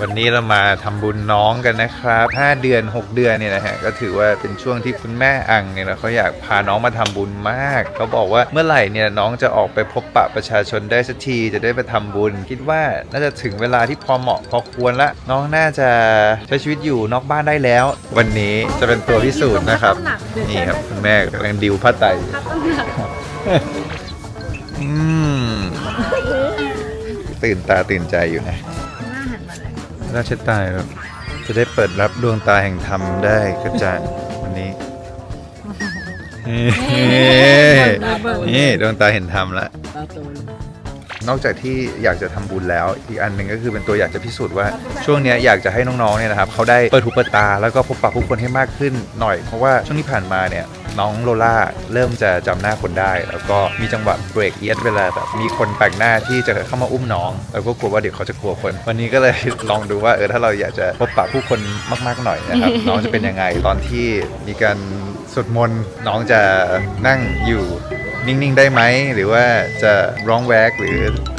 วันนี้เรามาทำบุญน้องกันนะครับ 5 เดือน 6 เดือนเนี่ยนะฮะ ก็ถือว่าเป็นช่วงที่คุณแม่อังเนี่ยนะเขาอยากพาน้องมาทำบุญมาก เขาบอกว่าเมื่อไหร่เนี่ยน้องจะออกไปพบปะประชาชนได้สักทีจะได้ไปทำบุญ คิดว่าน่าจะถึงเวลาที่พอเหมาะพอควรละ น้องน่าจะใช้ชีวิตอยู่นอกบ้านได้แล้ว วันนี้จะเป็นตัวพิสูจน์นะครับ นี่ครับคุณแม่กำลังดิวผ้าไตรอืมตื่นตาตื่นใจอยู่นะ ราชตายครับจะได้เปิดรับดวงตาแห่งธรรมได้กระจ่างวันนี้ นี่ดวงตาเห็นธรรมแล้วนอกจากที่อยากจะทำบุญแล้ว อีกอันหนึ่งก็คือเป็นตัวอยากจะพิสูจน์ว่า ช่วงเนี้ยอยากจะให้น้องๆเนี่ยนะครับเขาได้เปิดหูเปิดตาแล้วก็พบปะผู้คนให้มากขึ้นหน่อยเพราะว่าช่วงที่ผ่านมาเนี่ย น้องโลล่าเริ่มจะจำหน้าคนได้ แล้วก็มีจังหวะเบรกเอียดเวลาแบบมีคนแปลกหน้าที่จะเข้ามาอุ้มน้องแล้วก็กลัวว่าเดี๋ยวเขาจะกลัวคน วันนี้ก็เลยลองดูว่าเออถ้าเราอยากจะพบปะผู้คนมาก ๆหน่อยนะครับน้องจะเป็นยังไงตอนที่มีการสวดมนต์น้องจะนั่งอยู่นิ่ง ๆ ได้ไหม หรือว่าจะร้องแวกหรือ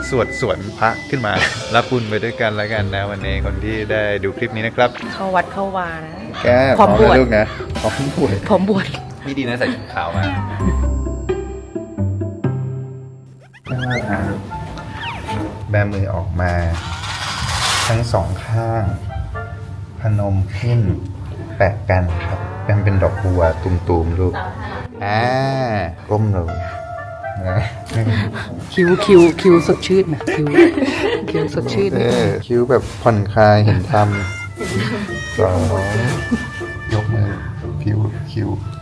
สวดสวนพระขึ้นมา รับบุญไปด้วยกันแล้วกันนะ วันนี้คนที่ได้ดูคลิปนี้นะครับ เข้าวัดเข้าวานะ แกพร้อมบวชนะลูกนะพร้อมบวชผมบวช นี่ดีนะใส่ชุดขาวมาแบมือออกมา ทั้งสองข้าง พนมขึ้น แปะกันครับเป็นเป็นดอกบัวตุมๆลูกอ่าก้มลงนะคิวคิวคิวสดชื่นนะคิวคิวสดชื่นเออคิ้วแบบผ่อนคลายเห็นทำสองยกมือคิ้วคิ้วอ่า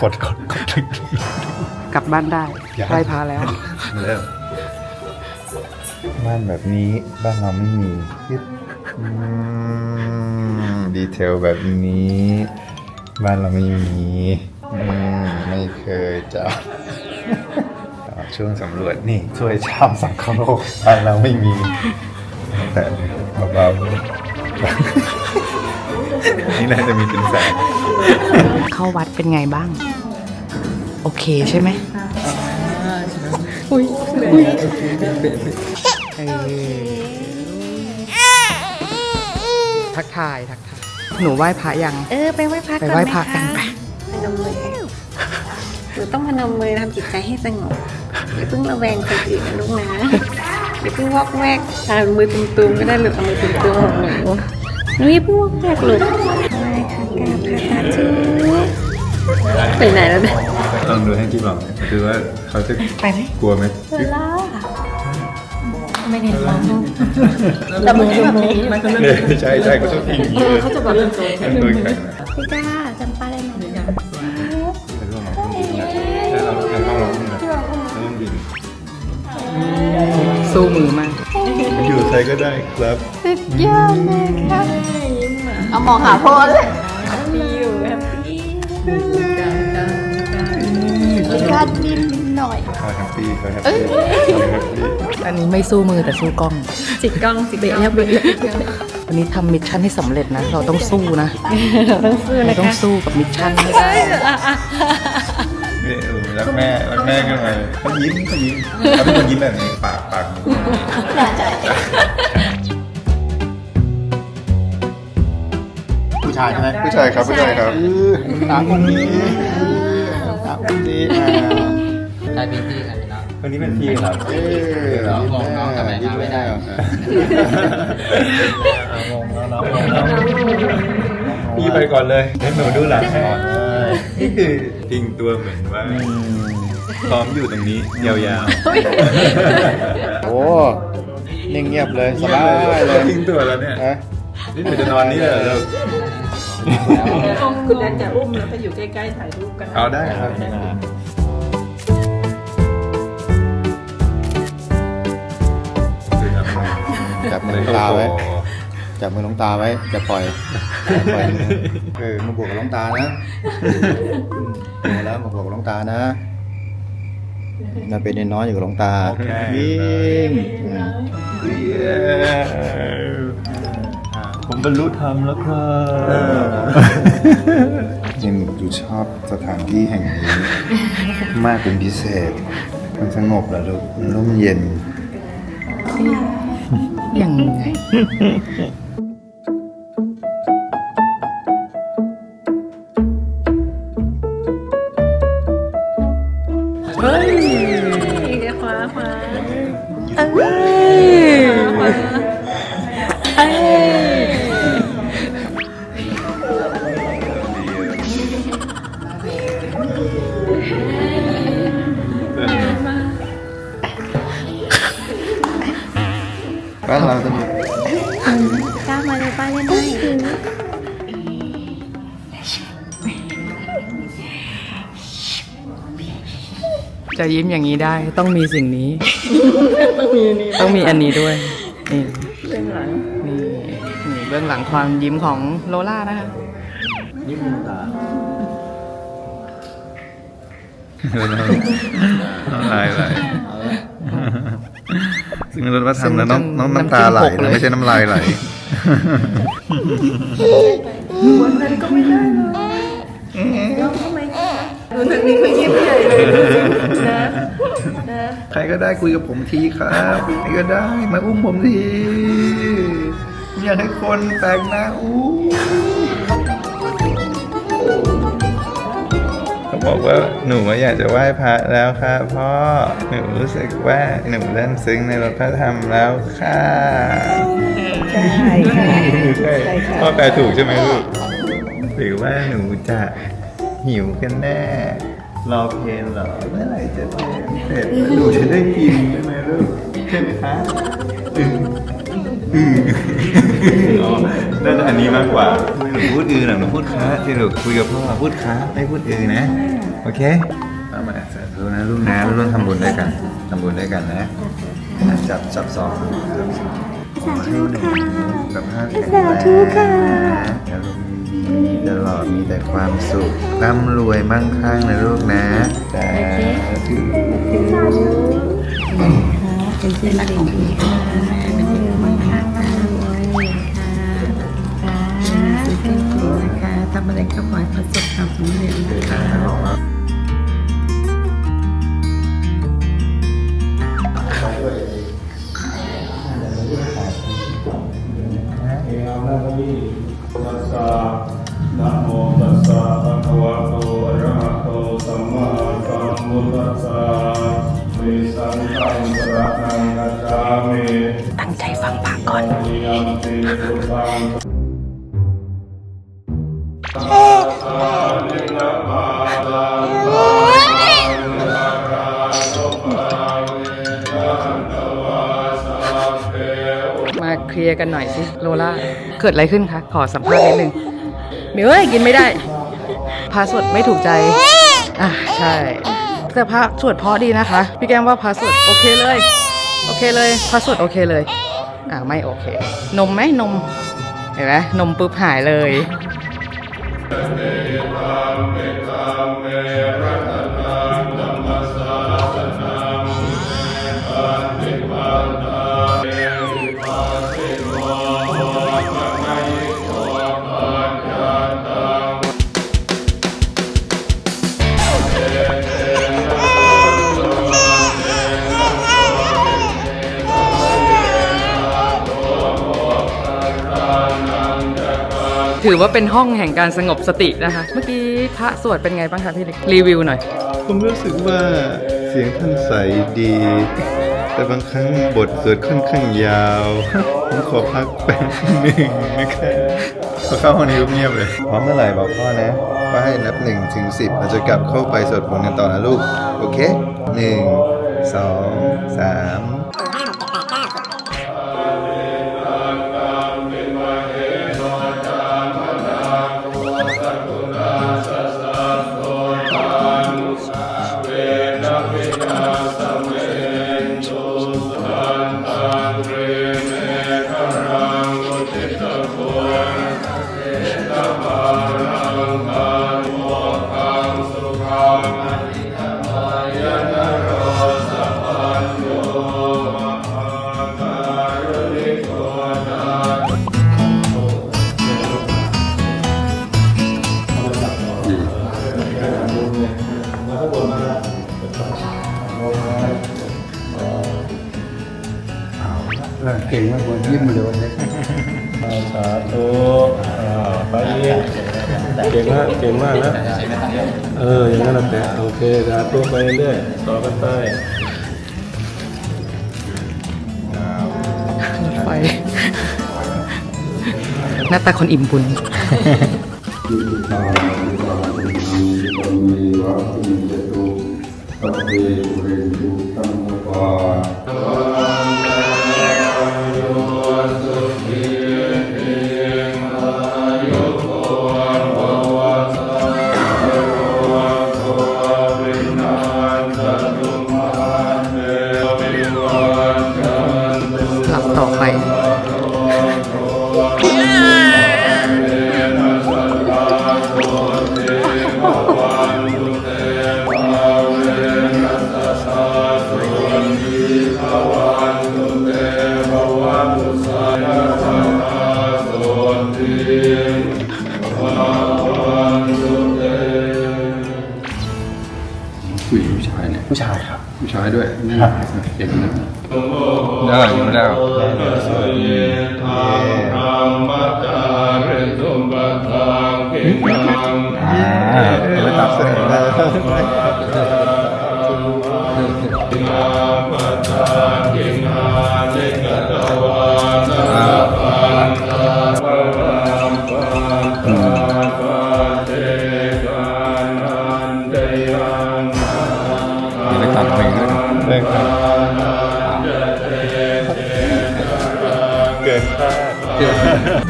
กดกดกดกลับบ้านได้ยังไหว้พระแล้วเริ่มบ้านแบบนี้บ้านเราไม่มีปึ๊บอืมดีเทลแบบนี้ บ้านเราไม่มีอืมไม่เคยจะต่อช่วงสำรวจนี่ช่วยชามสังคโลกบ้านเราไม่มี แต่เบาๆ นี่น่าจะมีเป็นแสนเข้าวัดเป็นไงบ้าง โอเคใช่ไหมอุ้ยทักทายทักทายหนูไหว้พระยัง เออไปไหว้พระไปก่อนไหว้มพระกันคไปพนมมือหนูต้องพนมมือทำจิตใจให้สงบอย่าเพิ่งระแวงคนอื่นนะลูกนะอย่าเพิ่งวอกแวกอ่ามือตุ้มๆก็ได้หรือเอามือตุ้มๆของหนูห นูอย่าเพิ่งวอกแวกลูกไหว้ค่ะกราบพระสาธุไปไหนแล้วเนี่ยลองดูให้พี่บอกดูว่าเขาจะไปไหมกลัวไหมไม่เห็นร้องแต่มือแบบนี้ใช่ใช่เขาชอบพิงอย่างนี้เลยเขาจะแบบแข็งเลยแข็งนะพี่ก้าจำป้าได้ไหมแต่ร่วงเราต้องบินนะแต่เราต้องเราต้องนะเราต้องบินสู้มือมากอยู่ไทยก็ได้ครับสุดยอดเลยค่ะเอา มองหาพ่อเลยดีอยู่แฮปปี้มีการดิ้นหน่อยเขาแฮปปี้เขาแฮปปี้เขาแฮปปี้อันนี้ไม่สู้มือแต่สู้กล้อง จิกกล้องจิกเบะแล้วเบะวันนี้ทำมิชชั่นให้สำเร็จนะ เราต้องสู้นะต้องซื้อเรานะต้องสู้กับมิชชั่นให้ได้รักแม่รักแม่ขึ้นมาเขายิ้มเขายิ้มเขาเป็นคนยิ้มแบบนี้ปากปากผู้ ชายใช่ไหมผู้ชายครับผู้ชายครับตามคนนี้ตามคนนี้อ่าใช่พี่พี่กันนะคนนี้เป็นพี่ครับเออน้องบอกน้องทำไมมาไม่ได้งงแล้วน้องพี่ไปก่อนเลยให้หนูดูหลังให้นี่คือทิ้งตัวเหมือนว่าพร้อมอยู่ตรงนี้ยาวๆ โอ้นิ่งเงียบเลยสบายเลยทิ้งตัวแล้วเนี่ยนี่หนูจะนอนนี่เหรอ คุณแดนจะอุ้มแล้วก็อยู่ใกล้ๆถ่ายรูปกันเอาได้ครับ จับมือน้องตาไว้ จับมือน้องตาไว้จะปล่อยปล่อยมือเออมาบวกกับน้องตานะอืมเอาแล้วมาบวกกับน้องตานะน่าเป็นน้อยอยู่กับน้องตาวิ่งอืม ผมบรรลุธรรมแล้วครับยังดูชอบสถานที่แห่งนี้ มากเป็นพิเศษ มันสงบแล้วลูกมันร่มเย็นยังไง ยิ้มอย่างนี้ได้ต้องมีสิ่งนี้ต้องมีอันนี้ด้วย นี่เบื้องหลังนี่นี่เบื้องหลังความยิ้มของโลล่านะคะ ยิ้มตาน้ำลายไหลเอาละซึ่งรถมาทำแล้วน้องน้องน้ำตาไหลนะไม่ใช่น้ำลายไหลดูทา งนี้เขายิ้มใหญ่เลยนะใครก็ได้คุยกับผมทีครับใครก็ได้มาอุ้มผมทีอยากให้คนแปลกหน้าอู้เขาบอกว่าหนูอยากจะไหว้พระแล้วค่ะพ่อหนูรู้สึกว่าหนูเล่นซึ้งในรถพระธรรมแล้วค่ะใช่ใช่พ่อแปลถูกใช่ไหมลูกหรือว่าหนูจะ หิวกันแน่ รอเพลงเหรอเมื่อไหร่จะเพลงเสร็จแล้วหนูจะได้กินใช่ไหมลูกใช่ไหมคะอืมอืมอ๋อน่าจะอันนี้มากกว่าไม่หนูพูดอือหรอกหนูพูดค้าที่หนูคุยกับพ่อพูดค้าไม่พูดอือนะ โอเคเอามาสาธุนะลูกนะร่วมทำบุญด้วยกันทำบุญด้วยกันนะจับจับซองจับซองขอให้หนูสุขภาพแข็งแรงอาร มีตลอดมีแต่ความสุขร่ำรวยมั่งคั่งนะลูกนะสาธุเป็นเส้นรักของคุณค่ะเป็นเส้นมั่งคั่งร่ำรวยค่ะสุขภาพนะคะทำอะไรก็ขอให้ประสบความสำเร็จนะคะตัสสะนะโมตั สสะภะคะวะโตอะระหะโตสัมมาสัมพุทธัสสะวิสังฆังสรณังกัจฉามิตั้งใจฟังพระก่อนติยัมปิพุทธังสานินามาลังสานินาราโตปะเวนันตวาสัพเพมาเคลียร์กันหน่อยสิ โลล่า เกิดอะไรขึ้นคะ ขอสัมภาษณ์นิดนึง มิวเอ้ยกินไม่ได้พาสวดไม่ถูกใจ อะใช่ แต่พระสวดเพราะดีนะคะ พี่แก้มว่าพาสวดโอเคเลย โอเคเลยพาสวดโอเคเลย อ่าไม่โอเค นมไหมนม เห็นไหมนมปุ๊บหายเลย ถือว่าเป็นห้องแห่งการสงบสตินะคะ เมื่อกี้พระสวดเป็นไงบ้างคะพี่เล็กรีวิวหน่อย ผมรู้สึกว่าเสียงท่านใสดี แต่บางครั้งบทสวดค่อนข้างยาว ผมขอพักแป๊บหนึ่งนะครับพอเข้าห้องนี้เงียบเลยพร้อมเมื่อไหร่บอกพ่อนะว่าให้นับหนึ่งถึงสิบเราจะกลับเข้าไปสวดมนต์กันต่อนะลูก โอเคหนึ่งสองสาม สาธุอ่าไปอีกเก่งมากเก่งมากแล้วเออ อย่างนั้นแหละแต่โอเคสาธุไปเรื่อยต่อกันไปไฟหน้าตาคนอิ่มบุญห ชายเนี่ยผู้ชายครับ ผู้ชายด้วยนี่เก่งนะได้อยู่แล้วอ่าไปตัดเส้นได้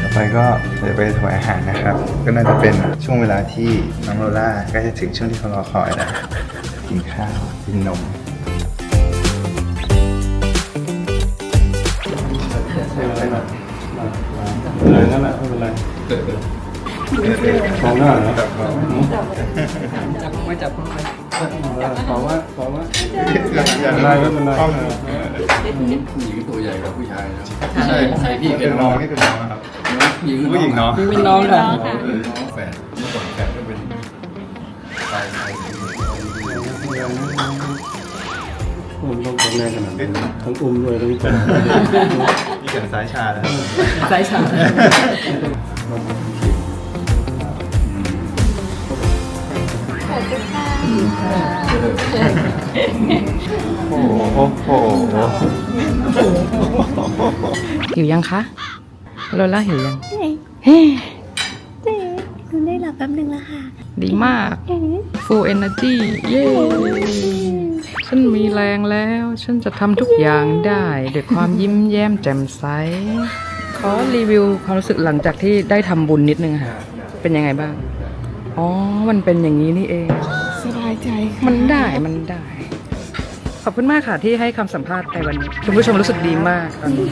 ต่อไปก็เดี๋ยวไปถวายอาหารนะครับ ก็น่าจะเป็นช่วงเวลาที่น้องโรล่าใกล้จะถึงช่วงที่เขารอคอยแล้วกินข้าวกินนมอะไรนั่นแหละไม่เป็นไรมองหน้าเหรอจับไม่จับ ขอว่าขอว่าอะไรไม่เป็นไรผู้หญิงตัวใหญ่กว่าผู้ชายนะใช่ใช่พี่เป็นน้องงนี่เป็นน้องนะครับผู้หญิงผู้หญิงเนาะเป็นน้องค่ะเป็นน้องแฝดเมื่อก่อนแฝดก็เป็นชายชายผมต้องแข็งแรงขนาดนี้ทั้งอุ้มด้วยทั้งจับมีเสียงสายชาแล้วสายฉา โอ้โหหิวยังคะโลล่าหิวยังเจ๊คุณได้หลับแป๊บนึงแล้วค่ะ ดีมาก full energy เย้ ฉันมีแรงแล้ว ฉันจะทำทุกอย่างได้ด้วยความยิ้มแย้มแจ่มใส ขอรีวิวความรู้สึกหลังจากที่ได้ทำบุญนิดนึงค่ะ เป็นยังไงบ้าง อ๋อ มันเป็นอย่างนี้นี่เอง สบายใจมันได้มันได้ ขอบคุณมากค่ะที่ให้คำสัมภาษณ์ในวันนี้คุณผู้ชมรู้สึกดีมากตอนนี้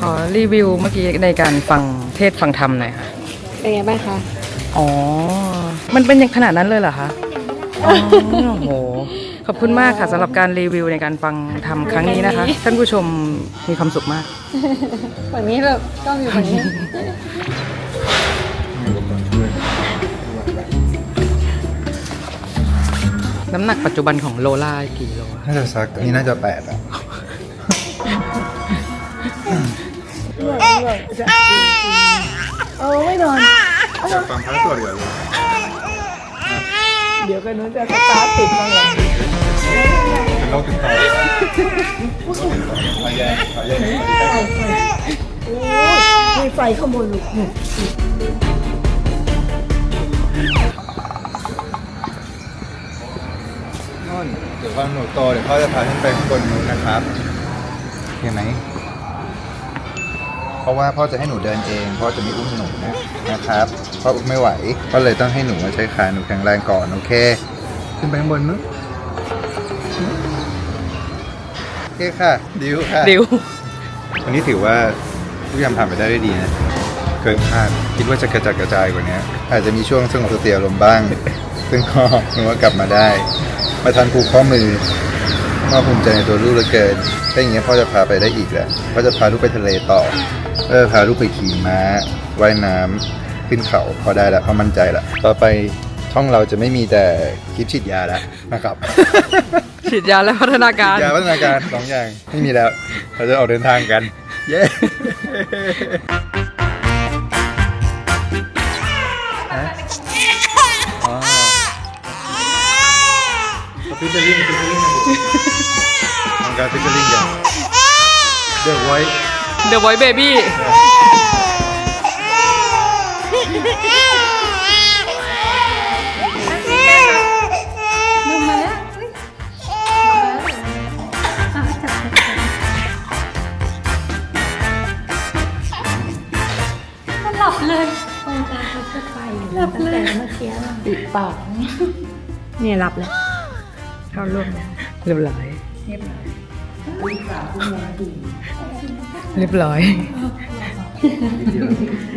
ขอรีวิวเมื่อกี้ในการฟังเทศน์ฟังธรรมหน่อยค่ะ เป็นไงบ้างคะอ๋อ มันเป็นอย่างขนาดนั้นเลยเหรอคะอ๋อโอ้โห ขอบคุณมากค่ะสำหรับการรีวิวในการฟังทำครั้งนี้นะคะ ท่านผู้ชมมีความสุขมากฝั่งนี้แบบกล้องอยู่ฝั่งนี้ น้ำหนักปัจจุบันของโลล่ากี่โลอะน่าจะสักนี่น่าจะแปดอะโอ้ไม่นอนฟังพระสวดก่อนเลยเดี๋ยวกันนู้นจะสตาร์ทติดบ้างเหรอเป็นโรคติดต่อขอแย่ขอแย่มีไฟข้างบนลูก เดี๋ยวพอหนูโตเดี๋ยวพ่อจะพาขึ้นไปข้างบนนู้นนะครับเห็นไหมเพราะว่าพ่อจะให้หนูเดินเองพ่อจะไม่อุ้มหนูนะนะครับพ่ออุ้มไม่ไหวก็เลยต้องให้หนูมาใช้ขาหนูแข็งแรงก่อนโอเค ขึ้นไปข้างบนนู้นโอเคค่ะดิวค่ะดิววันนี้ถือว่าทุกอย่างผ่านไปได้ด้วยดีนะเกินคาดคิดว่าจะกระจัดกระจายกว่านี้อาจจะมีช่วงสงบสติอารมณ์บ้าง ซึ่งก็หนูว่ากลับมาได้ มาทันผูกข้อมือพ่อภูมิใจในตัวลูกเหลือเกินถ้าอย่างเงี้ยพ่อจะพาไปได้อีกแหละพ่อจะพาลูกไปทะเลต่อเออพาลูกไปขี่ม้าว่ายน้ำขึ้นเขาพอได้แล้วพอมั่นใจละต่อไปช่องเราจะไม่มีแต่คลิปฉีดยาแล้วนะครับ ฉีดยาและพัฒนาการยาพัฒนาการสองอย่างไม่มีแล้ว เราจะออกเดินทางกัน เย้ ฟิชเชอร์ลิงฟิชเชอร์ลิงทำการฟิชเชอร์ลิงอย่างเดี๋ยวไว้ The Voice Baby ดูมาแล้วอุ๊ยเอาให้จับมันหลับเลยตรงกลางเขาจะไปหลับเลยเมื่อกี้ ปิดปาก เนี่ยหลับเลย เข้าร่วมแล้วเรียบร้อยเรียบร้อย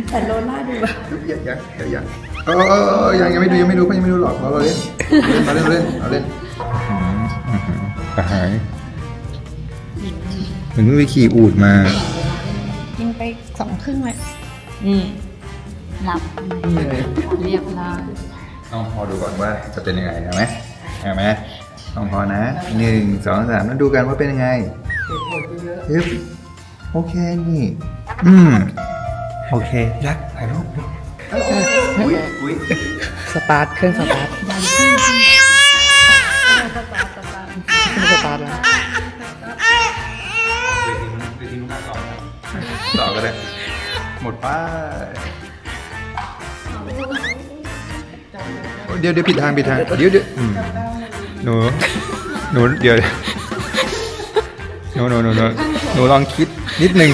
แต่โลล่าดูแบบยังยังยังยังเออเออเออยังยังไม่ดูยังไม่ดูเขายังไม่ดูหรอกเราเราเล่นเราเล่นเราเล่นเราเล่นอาหารเหมือนเพิ่งไปขี่อูดมากินไปสองครึ่งเลยอืมหลับเรียบร้อยต้องพอดูก่อนว่าจะเป็นยังไงเอาไหมเอาไหม ต้องพอนะหนึ่งสองสามแล้วดูกันว่าเป็นยังไงฮึบโอเคนี่ อืม โอเคยักษ์ถ่ายรูปอุ้ยอุ้ยสตาร์ทเครื่องสตาร์ทเครื่องสตาร์ทแล้วต่อก็ได้หมดป้ายเดี๋ยวเดี๋ยวผิดทางผิดทางเดี๋ยวเดี๋ยวอืม หนู หนูเดี๋ยวหนูหนูหนูหนูหนูลองคิดนิดนึง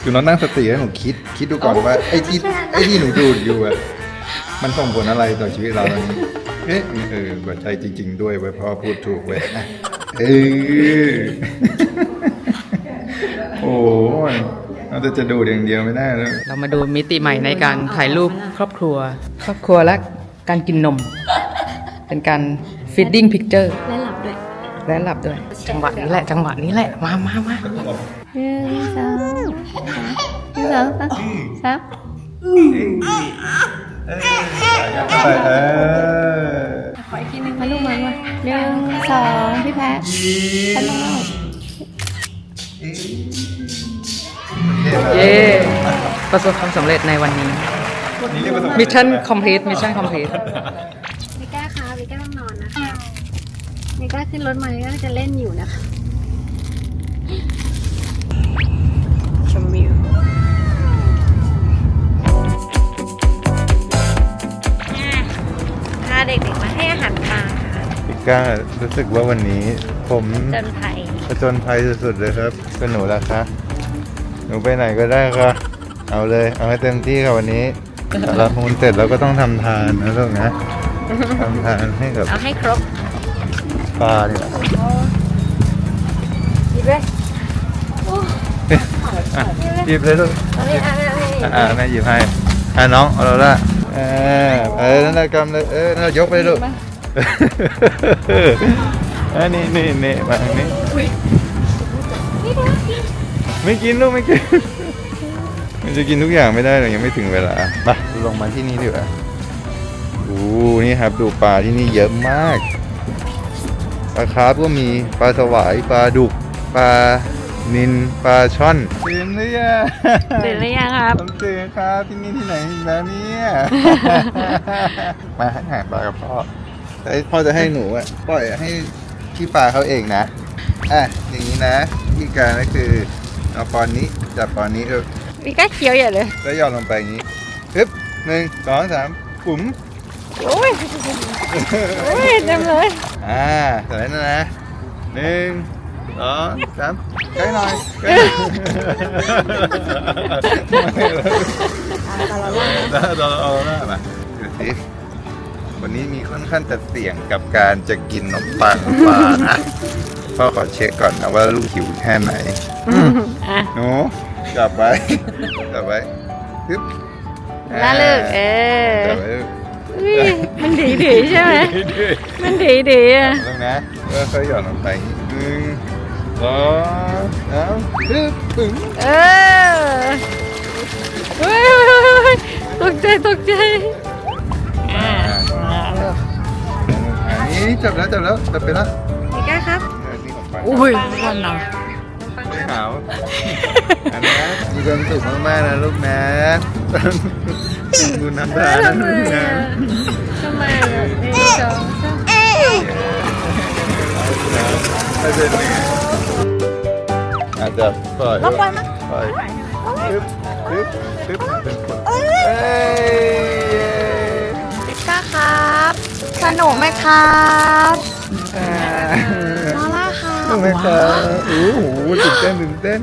หนูลองตั้งสติแล้วหนูคิด คิดดูก่อนว่าไอ้ที่ไอ้ที่หนูดูดอยู่อะมันส่งผลอะไรต่อชีวิตเราตอนนี้เอ๊ะเออหัวใจจริง ๆ ด้วยเว้ยพ่อพูดถูกเว้ยอะเออโอ้ยเราจะจะดูดอย่างเดียวไม่ได้แล้วเรามาดูมิติใหม่ในการถ่ายรูปครอบครัว ครอบครัวและการกินนม เป็นการ feeding picture และหลับด้วย และหลับด้วย จังหวะนี้แหละ จังหวะนี้แหละ มามามาหนึ่งสองหนึ่งสองสามสามไปเออขออีกทีหนึ่งมาลูกมามาหนึ่งสองพี่แพทพันลงเย้ประสบความสำเร็จในวันนี้มิชชั่น complete มิชชั่น complete มิก้าคะมิก้าต้องนอนนะคะ มิก้าขึ้นรถมามิก้าจะเล่นอยู่นะคะชมวิวพาเด็กๆมาให้อาหารปลาค่ะพี่ก้ารู้สึกว่าวันนี้ผมจนภัยผจญภัยสุดๆเลยครับเป็นหนูละคะหนูไปไหนก็ได้ค่ะ เอาเลย เอาให้เต็มที่ค่ะวันนี้รับมูลเสร็จแล้วก็ต้องทำทานนะลูกนะทำทานให้กับเอาให้ครบ ปลาเนี่ยหยิบเลยอะหยิบเลยลูกเอาเลยอะอะอะอ่าแม่หยิบให้อ่าน้องเอาแล้วละเออเออนั่นแหละกำเลยเออนั่นแหละยกไปลูกอันนี้นี่นี่มาอันนี้ไม่กินลูกไม่กินมันจะกินทุกอย่างไม่ได้เลยยังไม่ถึงเวลามาลงมาที่นี่ดีกว่าโอ้นี่ครับดูปลาที่นี่เยอะมาก ปลาคาร์ฟก็มีปลาสวายปลาดุกปลานินปลาช่อนตื่นหรือยังตื่นหรือยังครับผมตื่นครับที่นี่ที่ไหนอีกแล้วเนี่ยมาให้หาปลากับพ่อแต่พ่อจะให้หนูอะปล่อยให้พี่ปลาเขาเองนะอะอย่างนี้นะวิธีการก็คือเอาปอนนี้จับปอนนี้เออมิก้าเคี้ยวใหญ่เลยแล้วหย่อนลงไปอย่างนี้ฮึบหนึ่งสองสามปุ๋มโอ้ยโอ้ยเต็มเลย อ่าเสร็จแล้วนะนะหนึ่งสองสามใกล้หน่อยใกล้หน่อยตาเราล่ามาดูสิวันนี้มีค่อนข้างจะเสี่ยงกับการจะกินขนมปังปลานะพ่อขอเช็คก่อนนะว่าลูกหิวแค่ไหนอะหนูจับไว้จับไว้ฮึบน่าเลิกเออจับไว้ลูก อุ้ยมันดีดีใช่ไหมมันดีดีอะลงนะก็ค่อยหย่อนลงไปหนึ่งสองสามฮึบปึ๋งเออเฮ้ยเฮ้ยตกใจตกใจอ่าอ่าลูกอันนี้จับแล้วจับแล้วจับไปแล้วมิก้าครับ นี่ของไปอุ้ยวันหนาาวอันนี้นะมีความสุขมากๆนะลูกนะบุญน้ำตานะลูกนะทำไมอะหนึ่งสองสามอาจจะเหนื่อาจจะปล่อยปล่อยปล่อยปึ๊บปึ๊บปึ๊บเป็นคนเอ้ยก้าครับ สนุกไหมครับาค่ะทำไมครับโอ้โหตื่นเต้นตื่นเต้น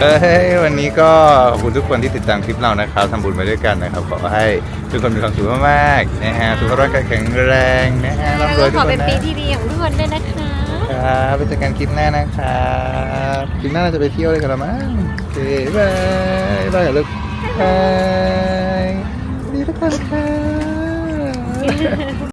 เอ้ยวันนี้ก็ขอบคุณทุกคนที่ติดตามคลิปเรานะครับทำบุญไปด้วยกันนะครับ ขอให้ทุกคนมีความสุขมากๆนะฮะสุขภาพร่างกายแข็งแรงนะฮะร่ำรวยทุกขอคนเป็นนะปีที่ดีของทุกคนด้วยนะคะครับไปเจอกันคลิปหน้านะครับคลิปหน้าเราจะไปเที่ยวเลยกันแล้วมั้งโอเคบายบายลูกบาย ดีทุกคนค่ะ